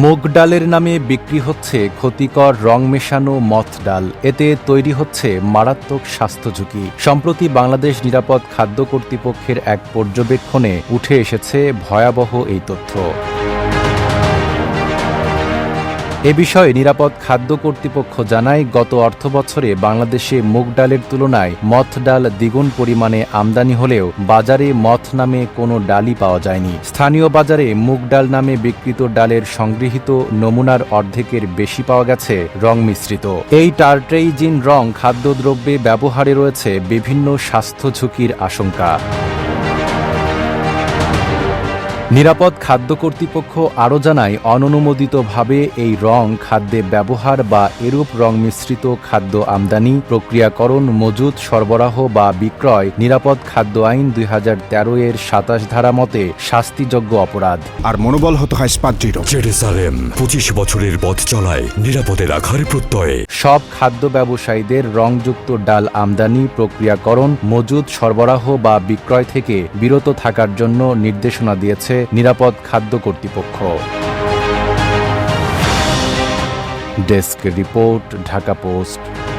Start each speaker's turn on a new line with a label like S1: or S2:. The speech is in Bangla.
S1: মুগ ডালের নামে বিক্রি হচ্ছে ক্ষতিকর রং মেশানো মথ ডাল। এতে তৈরি হচ্ছে মারাত্মক স্বাস্থ্য ঝুঁকি। সম্প্রতি বাংলাদেশ নিরাপদ খাদ্য কর্তৃপক্ষের এক পর্যবেক্ষণে উঠে এসেছে ভয়াবহ এই তথ্য। এ বিষয়ে নিরাপদ খাদ্য কর্তৃপক্ষ জানায়, গত অর্থবছরে বাংলাদেশে মুগ ডালের তুলনায় মথ ডাল দ্বিগুণ পরিমাণে আমদানি হলেও বাজারে মথ নামে কোনো ডালই পাওয়া যায়নি। স্থানীয় বাজারে মুগ ডাল নামে বিকৃত ডালের সংগৃহীত নমুনার অর্ধেকের বেশি পাওয়া গেছে রং মিশ্রিত। এই টার্ট্রেইজিন রং খাদ্যদ্রব্যে ব্যবহারে রয়েছে বিভিন্ন স্বাস্থ্য ঝুঁকির আশঙ্কা। নিরাপদ খাদ্য কর্তৃপক্ষ আরও জানায় অননুমোদিতভাবে এই রং খাদ্যে ব্যবহার বা এরূপ রং মিশ্রিত খাদ্য আমদানি প্রক্রিয়াকরণ মজুত সরবরাহ বা বিক্রয় নিরাপদ খাদ্য আইন দুই হাজার তেরো এর সাতাশ ধারা মতে শাস্তিযোগ্য অপরাধ।
S2: আর মনোবল হতে হয়
S3: জেরুসালেম পঁচিশ বছরের পথ চলায় নিরাপদে রাখার প্রত্যয়ে।
S1: সব খাদ্য ব্যবসায়ীদের রংযুক্ত ডাল আমদানি প্রক্রিয়াকরণ মজুদ সরবরাহ বা বিক্রয় থেকে বিরত থাকার জন্য নির্দেশনা দিয়েছে নিরাপদ খাদ্য কর্তৃপক্ষ। Desk report Dhaka Post.